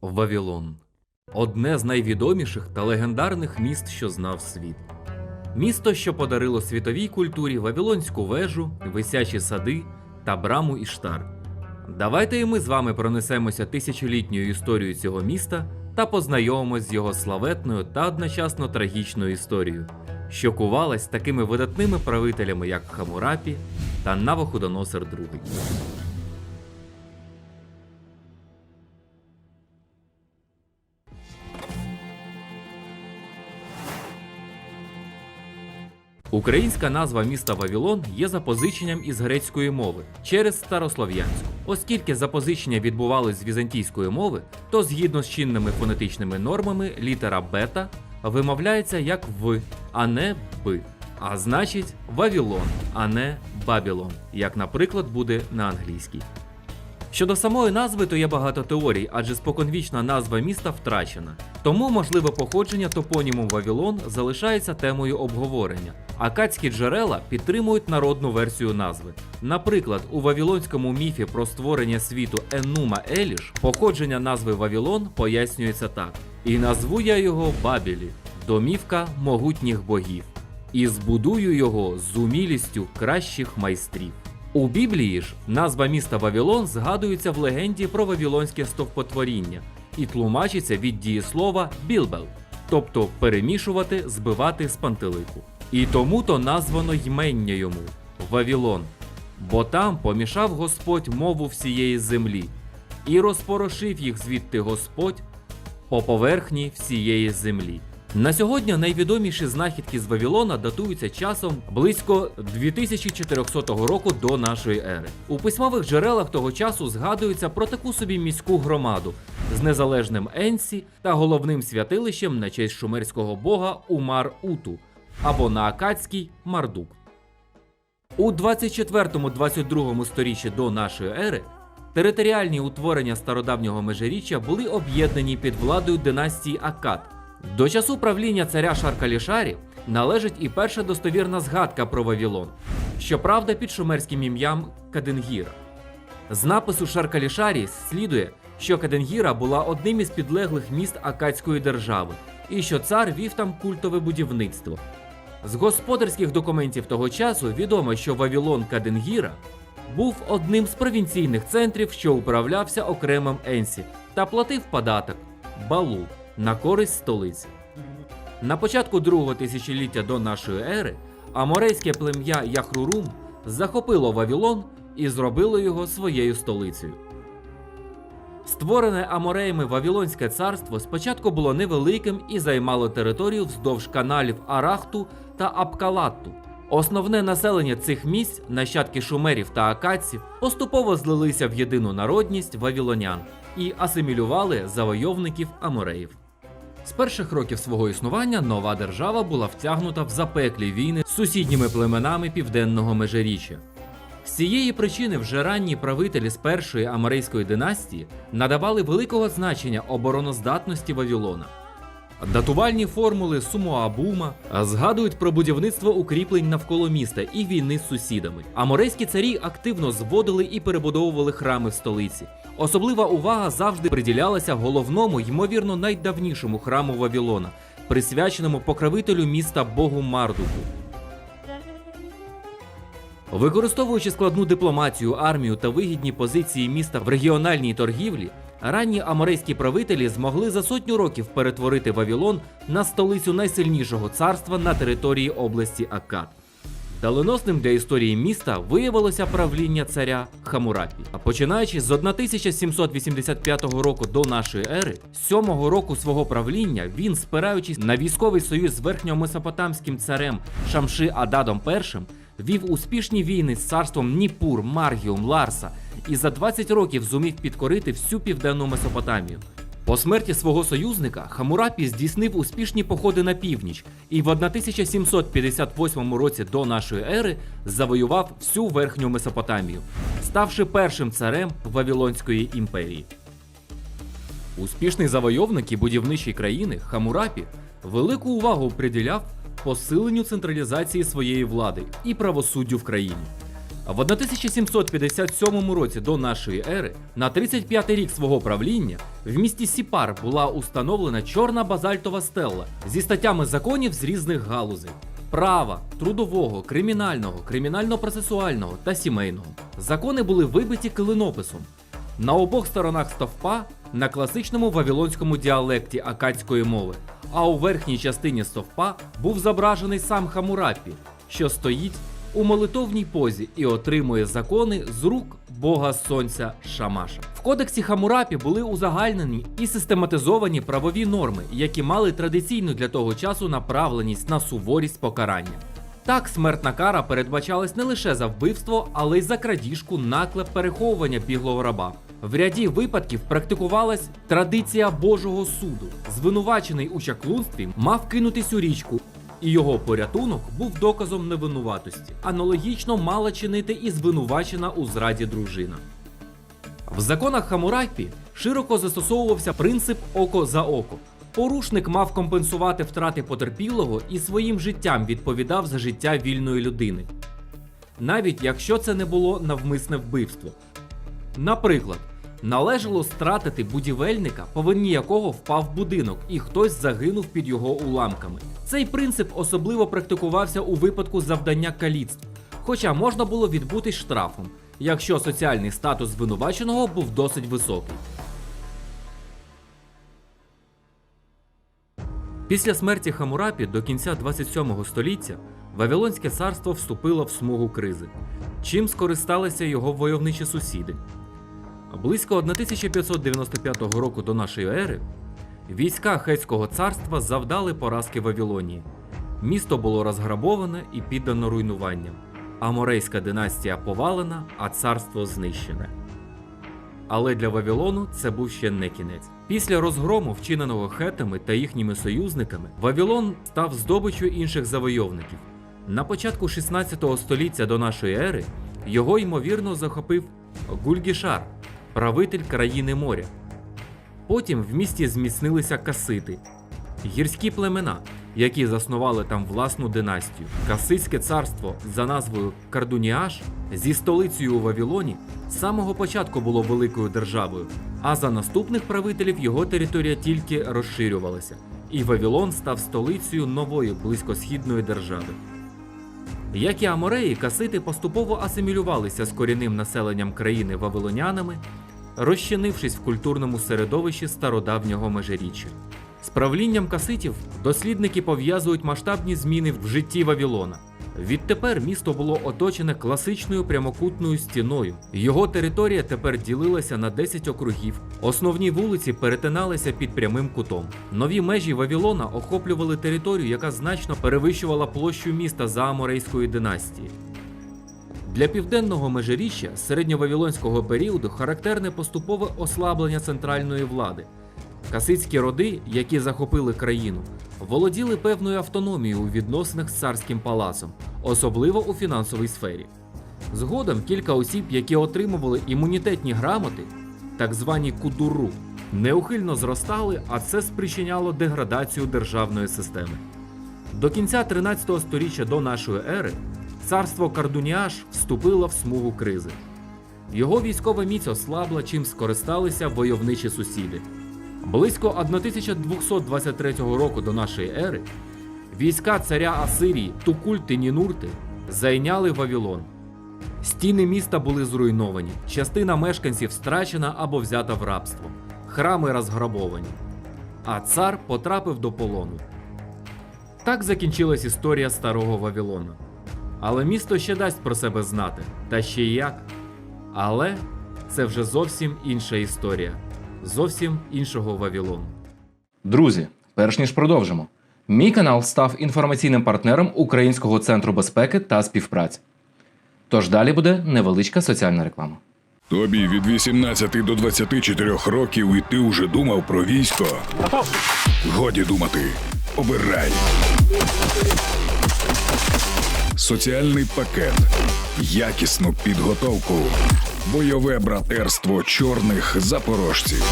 Вавилон одне з найвідоміших та легендарних міст, що знав світ. Місто, що подарило світовій культурі Вавилонську вежу, висячі сади та браму Іштар. Давайте і ми з вами пронесемося тисячолітньою історією цього міста та познайомимось з його славетною та одночасно трагічною історією, що кувалась такими видатними правителями, як Хамурапі та Навуходоносор II. Українська назва міста Вавилон є запозиченням із грецької мови через старослов'янську. Оскільки запозичення відбувалось з візантійської мови, то згідно з чинними фонетичними нормами літера бета вимовляється як в, а не б. А значить Вавилон, а не Бабілон, як, наприклад, буде на англійській. Щодо самої назви, то є багато теорій, адже споконвічна назва міста втрачена. Тому можливе походження топоніму Вавилон залишається темою обговорення. Акадські джерела підтримують народну версію назви. Наприклад, у вавилонському міфі про створення світу Енума Еліш походження назви Вавилон пояснюється так: І назву я його Бабілі, домівка могутніх богів, і збудую його з умілістю кращих майстрів. У Біблії ж назва міста Вавилон згадується в легенді про вавилонське стовпотворіння і тлумачиться від дієслова білбел, тобто перемішувати, збивати з пантелику. І тому то названо ймення йому Вавилон, бо там помішав Господь мову всієї землі, і розпорошив їх звідти Господь по поверхні всієї землі. На сьогодні найвідоміші знахідки з Вавилона датуються часом близько 2400 року до нашої ери. У письмових джерелах того часу згадується про таку собі міську громаду з незалежним Енсі та головним святилищем на честь шумерського бога Умар Уту або на акадський Мардук. У 24-22 сторіччі до нашої ери територіальні утворення стародавнього межиріччя були об'єднані під владою династії Акад. До часу правління царя Шаркалішарі належить і перша достовірна згадка про Вавилон, щоправда, під шумерським ім'ям Каденгіра. З напису Шаркалішарі слідує, що Каденгіра була одним із підлеглих міст Акадської держави, і що цар вів там культове будівництво. З господарських документів того часу відомо, що Вавилон Каденгіра був одним з провінційних центрів, що управлявся окремим Енсі, та платив податок балу на користь столиці. На початку другого тисячоліття до нашої ери аморейське плем'я Яхрурум захопило Вавилон і зробило його своєю столицею. Створене Амореями Вавилонське царство спочатку було невеликим і займало територію вздовж каналів Арахту та Апкалатту. Основне населення цих місць, нащадки шумерів та акадців, поступово злилися в єдину народність вавилонян і асимілювали завойовників амореїв. З перших років свого існування нова держава була втягнута в запеклі війни з сусідніми племенами південного межиріччя. З цієї причини вже ранні правителі з першої аморейської династії надавали великого значення обороноздатності Вавилона. Датувальні формули Сумуабума згадують про будівництво укріплень навколо міста і війни з сусідами. Аморейські царі активно зводили і перебудовували храми в столиці. Особлива увага завжди приділялася головному, ймовірно, найдавнішому храму Вавилона, присвяченому покровителю міста Богу Мардуку. Використовуючи складну дипломатію, армію та вигідні позиції міста в регіональній торгівлі, ранні аморейські правителі змогли за сотню років перетворити Вавилон на столицю найсильнішого царства на території області Акад. Доленосним для історії міста виявилося правління царя Хамурапі. А починаючи з 1785 року до нашої ери, сьомого року свого правління він, спираючись на військовий союз з верхньомесопотамським царем Шамши Ададом І, вів успішні війни з царством Ніпур, Маргіум, Ларса і за 20 років зумів підкорити всю південну Месопотамію. По смерті свого союзника Хамурапі здійснив успішні походи на північ і в 1758 році до нашої ери завоював всю верхню Месопотамію, ставши першим царем Вавилонської імперії. Успішний завойовник і будівничий країни Хамурапі велику увагу приділяв посиленню централізації своєї влади і правосуддю в країні. В 1757 році до нашої ери, на 35-й рік свого правління, в місті Сіпар була установлена чорна базальтова стелла зі статтями законів з різних галузей. Права, трудового, кримінального, кримінально-процесуального та сімейного. Закони були вибиті клинописом. На обох сторонах стовпа на класичному вавилонському діалекті акадської мови, а у верхній частині стовпа був зображений сам Хамурапі, що стоїть у молитовній позі і отримує закони з рук бога сонця Шамаша. В кодексі Хамурапі були узагальнені і систематизовані правові норми, які мали традиційну для того часу направленість на суворість покарання. Так, смертна кара передбачалась не лише за вбивство, але й за крадіжку, наклеп переховування біглого раба. В ряді випадків практикувалась традиція Божого суду. Звинувачений у чаклунстві мав кинутись у річку, і його порятунок був доказом невинуватості. Аналогічно мала чинити і звинувачена у зраді дружина. В законах Хамурапі широко застосовувався принцип око за око. Порушник мав компенсувати втрати потерпілого і своїм життям відповідав за життя вільної людини, навіть якщо це не було навмисне вбивство. Наприклад, належало стратити будівельника, по якого впав будинок, і хтось загинув під його уламками. Цей принцип особливо практикувався у випадку завдання каліцтв, хоча можна було відбутись штрафом, якщо соціальний статус звинуваченого був досить високий. Після смерті Хамурапі до кінця 27 століття Вавилонське царство вступило в смугу кризи, чим скористалися його войовничі сусіди. Близько 1595 року до нашої ери війська Хетського царства завдали поразки Вавилонії. Місто було розграбоване і піддано руйнуванням. Аморейська династія повалена, а царство знищене. Але для Вавилону це був ще не кінець. Після розгрому, вчиненого хетами та їхніми союзниками, Вавилон став здобиччю інших завойовників. На початку 16 століття до нашої ери його ймовірно захопив Гульгішар, правитель країни моря. Потім в місті зміцнилися касити, гірські племена, які заснували там власну династію. Касицьке царство за назвою Кардуніаш зі столицею у Вавилоні з самого початку було великою державою, а за наступних правителів його територія тільки розширювалася, і Вавилон став столицею нової близькосхідної держави. Як і Амореї, касити поступово асимілювалися з корінним населенням країни вавилонянами, розчинившись в культурному середовищі стародавнього межиріччя. З правлінням каситів дослідники пов'язують масштабні зміни в житті Вавилона. Відтепер місто було оточене класичною прямокутною стіною. Його територія тепер ділилася на 10 округів. Основні вулиці перетиналися під прямим кутом. Нові межі Вавилона охоплювали територію, яка значно перевищувала площу міста за Аморейської династії. Для південного межиріччя середньовавилонського періоду характерне поступове ослаблення центральної влади. Касицькі роди, які захопили країну, володіли певною автономією у відносинах з царським палацом, особливо у фінансовій сфері. Згодом кілька осіб, які отримували імунітетні грамоти, так звані кудуру, неухильно зростали, а це спричиняло деградацію державної системи. До кінця 13 століття до нашої ери царство Кардуніаш вступило в смугу кризи. Його військова міць ослабла, чим скористалися войовничі сусіди. Близько 1223 року до нашої ери війська царя Асирії Тукульти Нінурти зайняли Вавилон. Стіни міста були зруйновані, частина мешканців страчена або взята в рабство, храми розграбовані, а цар потрапив до полону. Так закінчилась історія старого Вавилона. Але місто ще дасть про себе знати, та ще й як. Але це вже зовсім інша історія, зовсім іншого Вавилону. Друзі, перш ніж продовжимо, мій канал став інформаційним партнером Українського центру безпеки та співпраці. Тож далі буде невеличка соціальна реклама. Тобі від 18 до 24 років і ти вже думав про військо. Годі думати. Обирай. Соціальний пакет. Якісну підготовку. Бойове братерство чорних запорожців.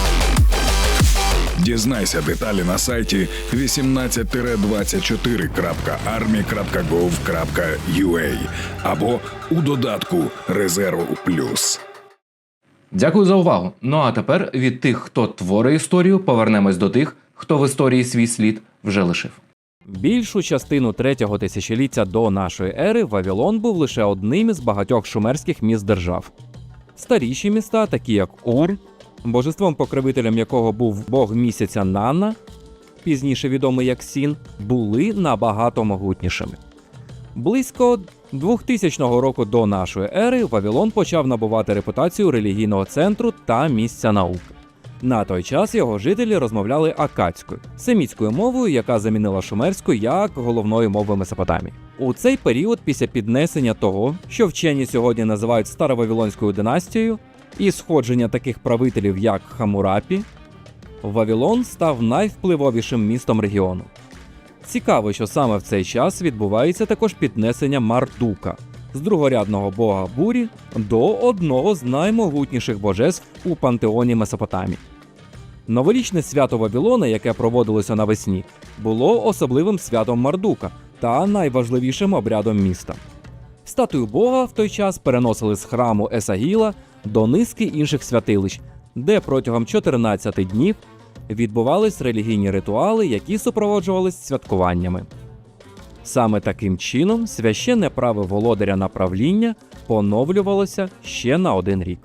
Дізнайся деталі на сайті 18-24.army.gov.ua або у додатку Резерву Плюс. Дякую за увагу. Ну а тепер від тих, хто творить історію, повернемось до тих, хто в історії свій слід вже лишив. Більшу частину третього тисячоліття до нашої ери Вавилон був лише одним із багатьох шумерських міст держав. Старіші міста, такі як Ур, божеством покровителем якого був бог місяця Нанна, пізніше відомий як Сін, були набагато могутнішими. Близько 2000 року до нашої ери Вавилон почав набувати репутацію релігійного центру та місця науки. На той час його жителі розмовляли акадською, семітською мовою, яка замінила шумерську як головною мовою Месопотамії. У цей період, після піднесення того, що вчені сьогодні називають старовавілонською династією, і сходження таких правителів, як Хамурапі, Вавилон став найвпливовішим містом регіону. Цікаво, що саме в цей час відбувається також піднесення Мардука з другорядного бога бурі до одного з наймогутніших божеств у пантеоні Месопотамії. Новорічне свято Вавилона, яке проводилося навесні, було особливим святом Мардука та найважливішим обрядом міста. Статую Бога в той час переносили з храму Есагіла до низки інших святилищ, де протягом 14 днів відбувались релігійні ритуали, які супроводжувались святкуваннями. Саме таким чином священне право володаря на правління поновлювалося ще на один рік.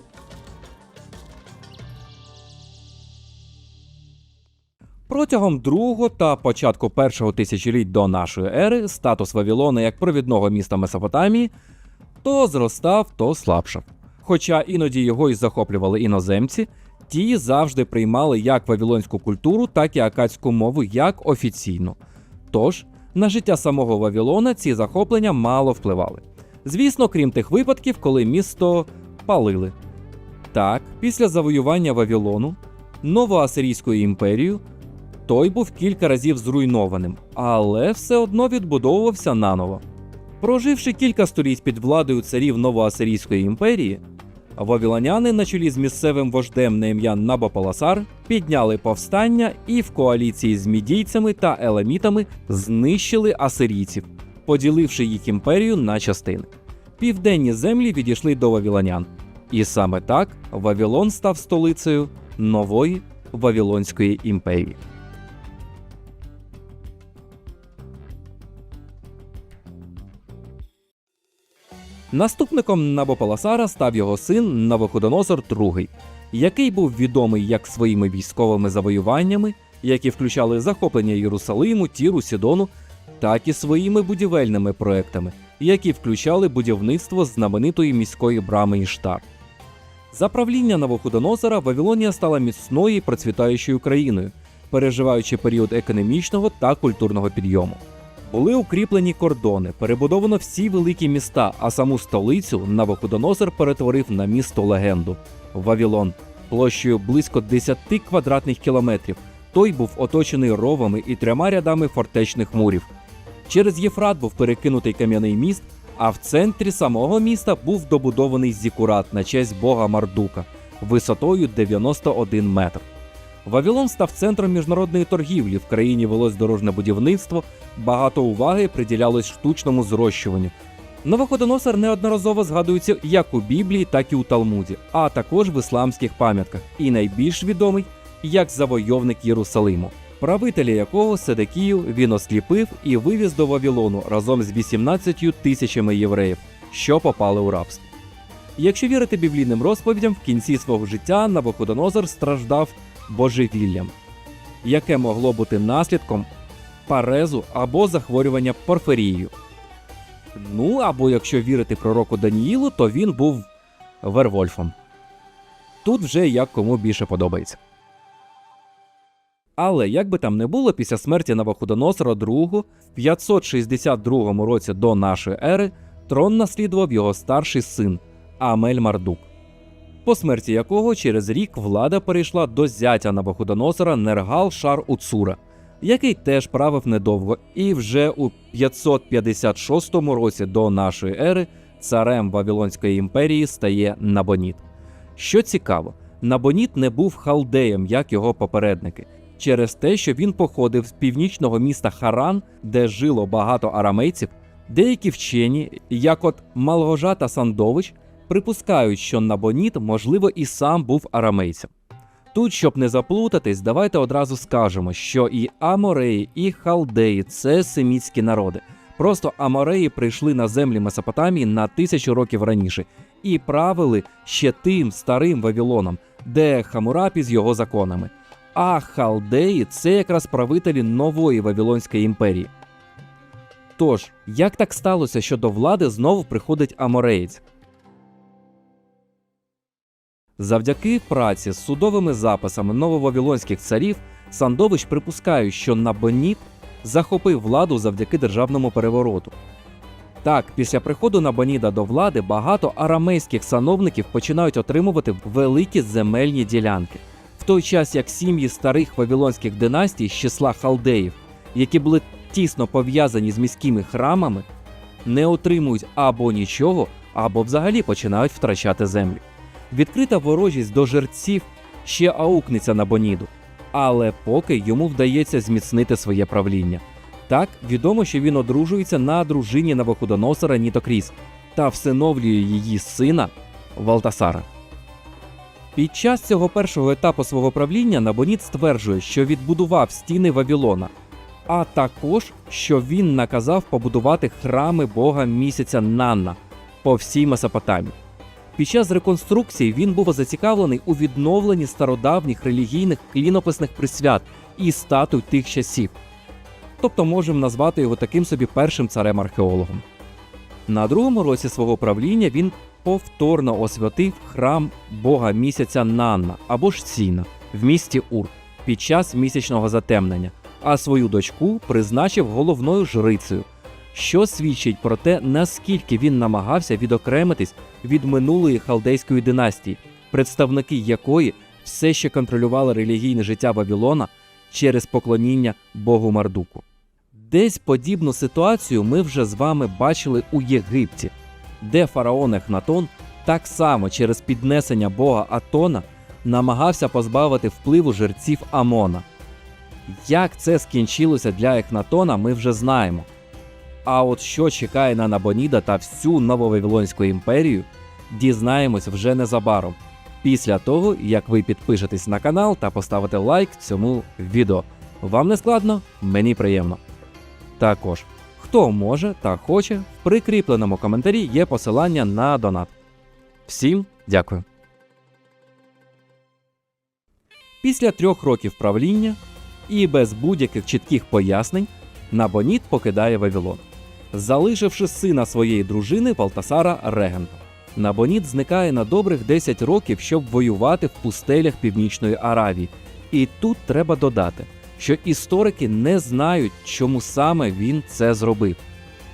Протягом другого та початку першого тисячоліть до нашої ери статус Вавилона як провідного міста Месопотамії то зростав, то слабшав. Хоча іноді його й захоплювали іноземці, ті завжди приймали як вавилонську культуру, так і акадську мову як офіційну. Тож на життя самого Вавилона ці захоплення мало впливали. Звісно, крім тих випадків, коли місто палили. Так, після завоювання Вавилону, Новоасирійською імперією, той був кілька разів зруйнованим, але все одно відбудовувався наново. Проживши кілька століть під владою царів Новоасирійської імперії, вавилоняни на чолі з місцевим вождем на ім'я Набополосар підняли повстання і в коаліції з мідійцями та еламітами знищили асирійців, поділивши їх імперію на частини. Південні землі відійшли до вавилонян, і саме так Вавилон став столицею нової Вавилонської імперії. Наступником Набополосара став його син Навуходоносор II, який був відомий як своїми військовими завоюваннями, які включали захоплення Єрусалиму, Тіру, Сідону, так і своїми будівельними проектами, які включали будівництво знаменитої міської брами Іштар. За правління Навуходоносора Вавилонія стала міцною і процвітаючою країною, переживаючи період економічного та культурного підйому. Були укріплені кордони, перебудовано всі великі міста, а саму столицю Навуходоносор перетворив на місто легенду Вавилон, площею близько 10 квадратних кілометрів. Той був оточений ровами і трьома рядами фортечних мурів. Через Єфрат був перекинутий кам'яний міст, а в центрі самого міста був добудований зікурат на честь бога Мардука висотою 91 метр. Вавилон став центром міжнародної торгівлі. В країні велось дорожне будівництво, багато уваги приділялось штучному зрощуванню. Новоходоносор неодноразово згадується як у Біблії, так і у Талмуді, а також в ісламських пам'ятках, і найбільш відомий як завойовник Єрусалиму, правителя якого Седекію він осліпив і вивіз до Вавилону разом з 18 тисячами євреїв, що попали у рабство. Якщо вірити біблійним розповідям, в кінці свого життя Навуходоносор страждав божевіллям, яке могло бути наслідком парезу або захворювання порфирією. Ну або якщо вірити пророку Даніїлу, то він був Вервольфом. Тут вже як кому більше подобається. Але як би там не було, після смерті Навуходоносора II в 562 році до нашої ери трон наслідував його старший син Амель Мардук по смерті якого через рік влада перейшла до зятя Навуходоносора Нергал Шар Уцура, який теж правив недовго, і вже у 556 році до нашої ери царем Вавилонської імперії стає Набоніт. Що цікаво, Набоніт не був халдеєм, як його попередники. через те, що він походив з північного міста Харан, де жило багато арамейців. Деякі вчені, як от Малгожа та Сандович, припускають, що Набоніт, можливо, і сам був арамейцем. Тут, щоб не заплутатись, давайте одразу скажемо, що і Амореї, і Халдеї це семітські народи. Просто Амореї прийшли на землі Месопотамії на тисячу років раніше і правили ще тим старим Вавилоном, де Хамурапі з його законами. А Халдеї це якраз правителі нової Вавилонської імперії. Тож, як так сталося, що до влади знову приходить Амореєць? Завдяки праці з судовими записами нововавілонських царів Сандович припускає, що Набоніт захопив владу завдяки державному перевороту. Так, після приходу Набоніда до влади багато арамейських сановників починають отримувати великі земельні ділянки, в той час як сім'ї старих вавилонських династій з числа халдеїв, які були тісно пов'язані з міськими храмами, не отримують або нічого, або взагалі починають втрачати землю. Відкрита ворожість до жерців ще аукнеться на Боніду, але поки йому вдається зміцнити своє правління. Так, відомо, що він одружується на дружині Навуходоносора Нітокріс та всиновлює її сина Валтасара. Під час цього першого етапу свого правління Набоніт стверджує, що відбудував стіни Вавилона, а також що він наказав побудувати храми бога місяця Нанна по всій Месопотамії. Під час реконструкції він був зацікавлений у відновленні стародавніх релігійних клінописних присвят і статуй тих часів. Тобто можемо назвати його таким собі першим царем-археологом. На другому році свого правління він повторно освятив храм бога місяця Нанна або ж Сіна в місті Ур під час місячного затемнення, а свою дочку призначив головною жрицею, що свідчить про те, наскільки він намагався відокремитись від минулої халдейської династії, представники якої все ще контролювали релігійне життя Вавилона через поклоніння Богу Мардуку. Десь подібну ситуацію ми вже з вами бачили у Єгипті, де фараон Ехнатон так само через піднесення бога Атона намагався позбавити впливу жерців Амона. Як це скінчилося для Ехнатона, ми вже знаємо. А от що чекає на Набоніда та всю нововавилонську імперію, дізнаємось вже незабаром. Після того, як ви підпишетесь на канал та поставите лайк цьому відео. Вам не складно, мені приємно. Також, хто може та хоче, в прикріпленому коментарі є посилання на донат. Всім дякую. Після трьох років правління і без будь-яких чітких пояснень Набоніт покидає Вавилон, залишивши сина своєї дружини Валтасара Регента. Набоніт зникає на добрих 10 років, щоб воювати в пустелях Північної Аравії. І тут треба додати, що історики не знають, чому саме він це зробив.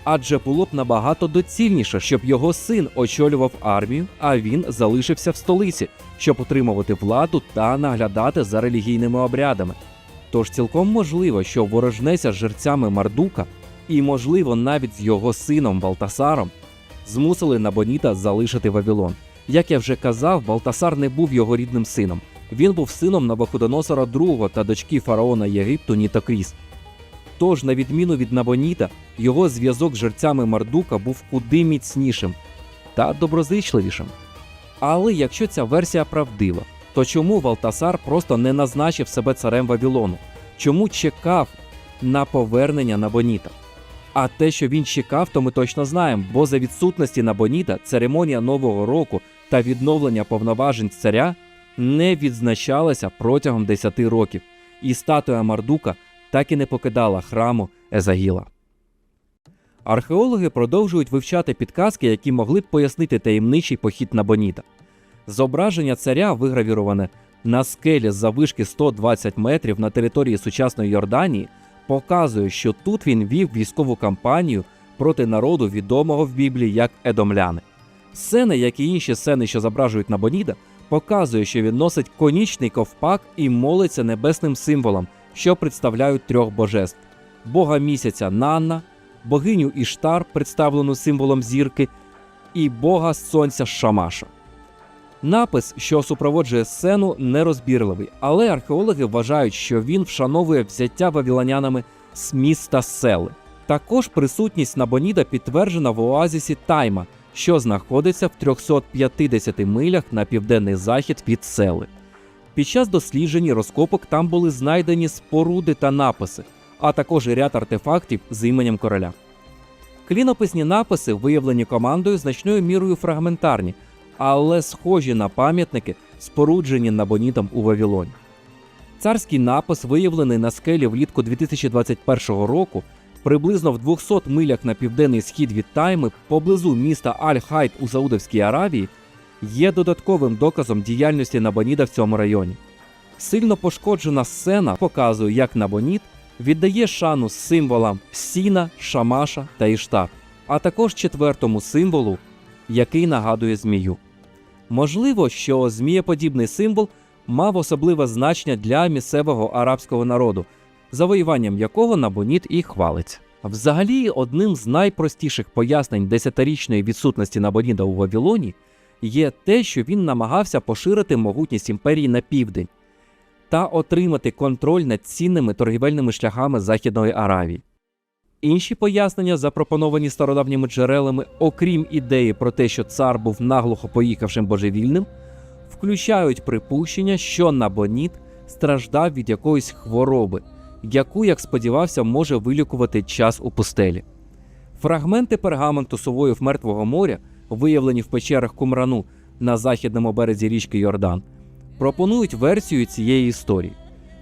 Адже було б набагато доцільніше, щоб його син очолював армію, а він залишився в столиці, щоб утримувати владу та наглядати за релігійними обрядами. Тож цілком можливо, що ворожнеся з жерцями Мардука, і, можливо, навіть з його сином Валтасаром, змусили Набоніта залишити Вавилон. Як я вже казав, Валтасар не був його рідним сином. Він був сином Навуходоносора II та дочки фараона Єгипту Нітокріс. Тож, на відміну від Набоніта, його зв'язок з жерцями Мардука був куди міцнішим та доброзичливішим. Але якщо ця версія правдива, то чому Валтасар просто не назначив себе царем Вавилону? Чому чекав на повернення Набоніта? А те, що він чекав, то ми точно знаємо, бо за відсутності Набоніта церемонія Нового року та відновлення повноважень царя не відзначалася протягом 10 років, і статуя Мардука так і не покидала храму Езагіла. Археологи продовжують вивчати підказки, які могли б пояснити таємничий похід Набоніта. Зображення царя вигравіроване на скелі з завишки 120 метрів на території сучасної Йорданії, показує, що тут він вів військову кампанію проти народу, відомого в Біблії як Едомляни. Сцени, як і інші сцени, що зображують Набоніда, показує, що він носить конічний ковпак і молиться небесним символам, що представляють трьох божеств: Бога місяця Нанна, богиню Іштар, представлену символом зірки, і Бога Сонця Шамаша. Напис, що супроводжує сцену, нерозбірливий, але археологи вважають, що він вшановує взяття вавілонянами з міста Сели. Також присутність Набоніда підтверджена в оазісі Тайма, що знаходиться в 350 милях на південний захід від сели. Під час досліджень розкопок там були знайдені споруди та написи, а також ряд артефактів з іменем короля. Клінописні написи, виявлені командою, значною мірою фрагментарні, але схожі на пам'ятники, споруджені Набонідом у Вавилоні. Царський напис, виявлений на скелі влітку 2021 року, приблизно в 200 милях на південний схід від Тайми, поблизу міста Аль-Хайт у Саудовській Аравії, є додатковим доказом діяльності Набоніда в цьому районі. Сильно пошкоджена сцена показує, як Набонід віддає шану символам Сіна, Шамаша та Іштар, а також четвертому символу, який нагадує змію. Можливо, що змієподібний символ мав особливе значення для місцевого арабського народу, завоюванням якого Набонід і хвалиться. Взагалі, одним з найпростіших пояснень десятирічної відсутності Набоніда у Вавилоні є те, що він намагався поширити могутність імперії на південь та отримати контроль над цінними торгівельними шляхами Західної Аравії. Інші пояснення, запропоновані стародавніми джерелами, окрім ідеї про те, що цар був наглухо поїхавшим божевільним, включають припущення, що Набонід страждав від якоїсь хвороби, яку, як сподівався, може вилікувати час у пустелі. Фрагменти пергаменту сувоїв Мертвого моря, виявлені в печерах Кумрану на західному березі річки Йордан, пропонують версію цієї історії.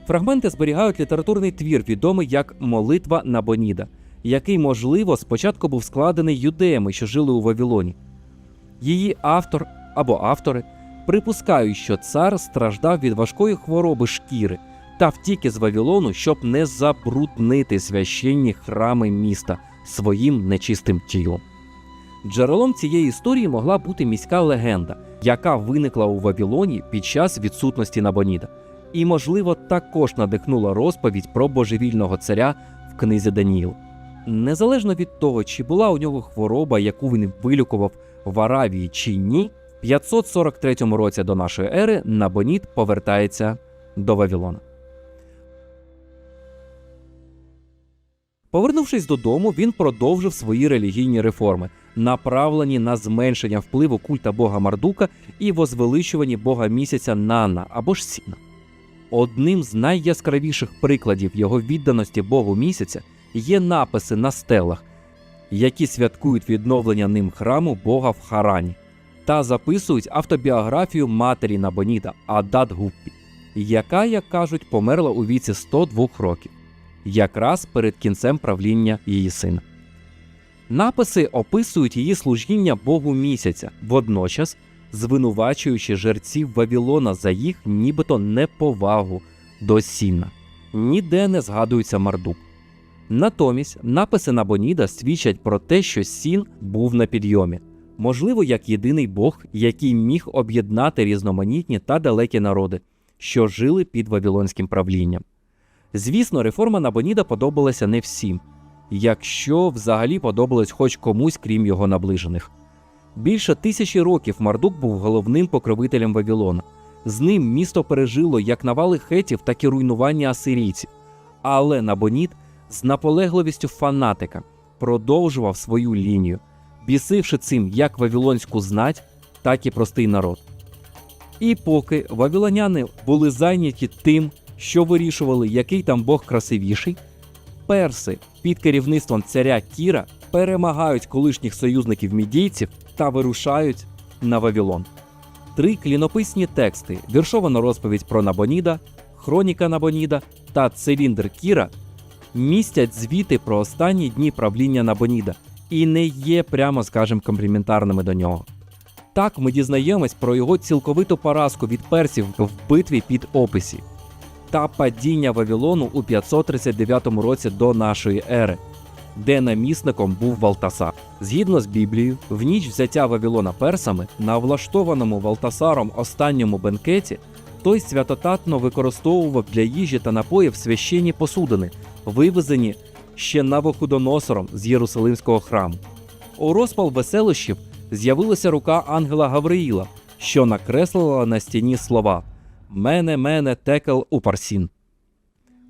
Фрагменти зберігають літературний твір, відомий як Молитва Набоніда, який, можливо, спочатку був складений юдеями, що жили у Вавилоні. Її автор або автори припускають, що цар страждав від важкої хвороби шкіри та втік із Вавилону, щоб не забруднити священні храми міста своїм нечистим тілом. Джерелом цієї історії могла бути міська легенда, яка виникла у Вавилоні під час відсутності Набоніда, і, можливо, також надихнула розповідь про божевільного царя в книзі Даніїл. Незалежно від того, чи була у нього хвороба, яку він вилікував в Аравії чи ні, в 543 році до нашої ери Набонід повертається до Вавилона. Повернувшись додому, він продовжив свої релігійні реформи, направлені на зменшення впливу культа бога Мардука і возвеличувані бога місяця Нана або ж Сіна. Одним з найяскравіших прикладів його відданості Богу місяця є написи на стелах, які святкують відновлення ним храму Бога в Харані, та записують автобіографію матері Набоніда Адад Гуппі, яка, як кажуть, померла у віці 102 років, якраз перед кінцем правління її сина. Написи описують її служіння Богу місяця, водночас звинувачуючи жерців Вавилона за їх нібито неповагу до Сіна. Ніде не згадується Мардук. Натомість написи Набоніда свідчать про те, що Сін був на підйомі, можливо, як єдиний Бог, який міг об'єднати різноманітні та далекі народи, що жили під вавилонським правлінням. Звісно, реформа Набоніда подобалася не всім, якщо взагалі подобалось хоч комусь, крім його наближених. Більше тисячі років Мардук був головним покровителем Вавилона. З ним місто пережило як навали хетів, так і руйнування асирійців. Але Набонід з наполегливістю фанатика продовжував свою лінію, бісивши цим як вавилонську знать, так і простий народ. І поки вавилоняни були зайняті тим, що вирішували, який там Бог красивіший, перси під керівництвом царя Кіра перемагають колишніх союзників мідійців та вирушають на Вавилон. Три клінописні тексти: віршована розповідь про Набоніда, хроніка Набоніда та циліндр Кіра містять звіти про останні дні правління Набоніда і не є, прямо скажем, компліментарними до нього. Так ми дізнаємось про його цілковиту поразку від персів в битві під описі та падіння Вавилону у 539 році до нашої ери, де намісником був Валтасар. Згідно з Біблією, в ніч взяття Вавилона персами на влаштованому Валтасаром останньому бенкеті той святотатно використовував для їжі та напоїв священні посудини, вивезені ще Навуходоносором з Єрусалимського храму. У розпал веселощів з'явилася рука ангела Гавриїла, що накреслила на стіні слова Мене, мене, текел упарсін.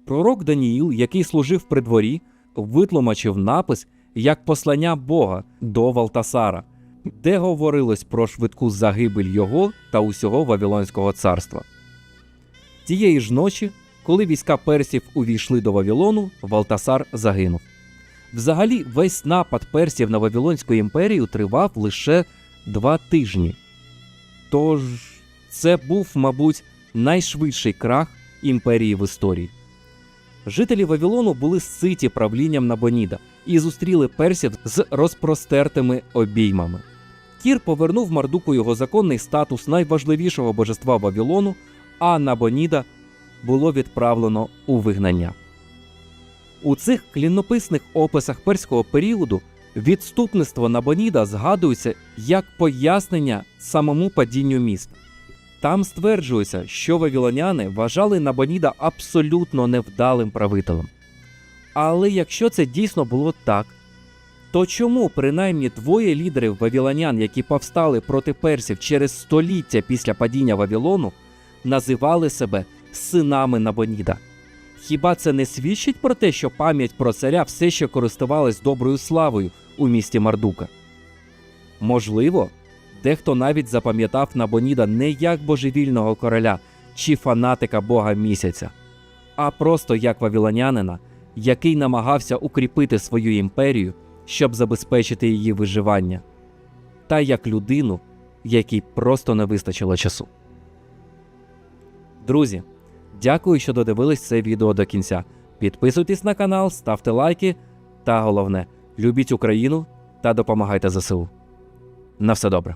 Пророк Даніїл, який служив при дворі, витлумачив напис як послання Бога до Валтасара, де говорилось про швидку загибель його та усього Вавилонського царства. Тієї ж ночі, коли війська персів увійшли до Вавилону, Валтасар загинув. Взагалі, весь напад персів на Вавилонську імперію тривав лише два тижні. Тож це був, мабуть, найшвидший крах імперії в історії. Жителі Вавилону були ситі правлінням Набоніда і зустріли персів з розпростертими обіймами. Кір повернув Мардуку його законний статус найважливішого божества Вавилону, а Набоніда було відправлено у вигнання. У цих клінописних описах перського періоду відступництво Набоніда згадується як пояснення самому падінню міста. Там стверджується, що вавілоняни вважали Набоніда абсолютно невдалим правителем. Але якщо це дійсно було так, то чому принаймні двоє лідерів вавілонян, які повстали проти персів через століття після падіння Вавилону, називали себе синами Набоніда? Хіба це не свідчить про те, що пам'ять про царя все ще користувалась доброю славою у місті Мардука? Можливо, дехто навіть запам'ятав Набоніда не як божевільного короля чи фанатика бога місяця, а просто як вавілонянина, який намагався укріпити свою імперію, щоб забезпечити її виживання, та як людину, якій просто не вистачило часу. Друзі, дякую, що додивились це відео до кінця. Підписуйтесь на канал, ставте лайки та головне, любіть Україну та допомагайте ЗСУ. На все добре.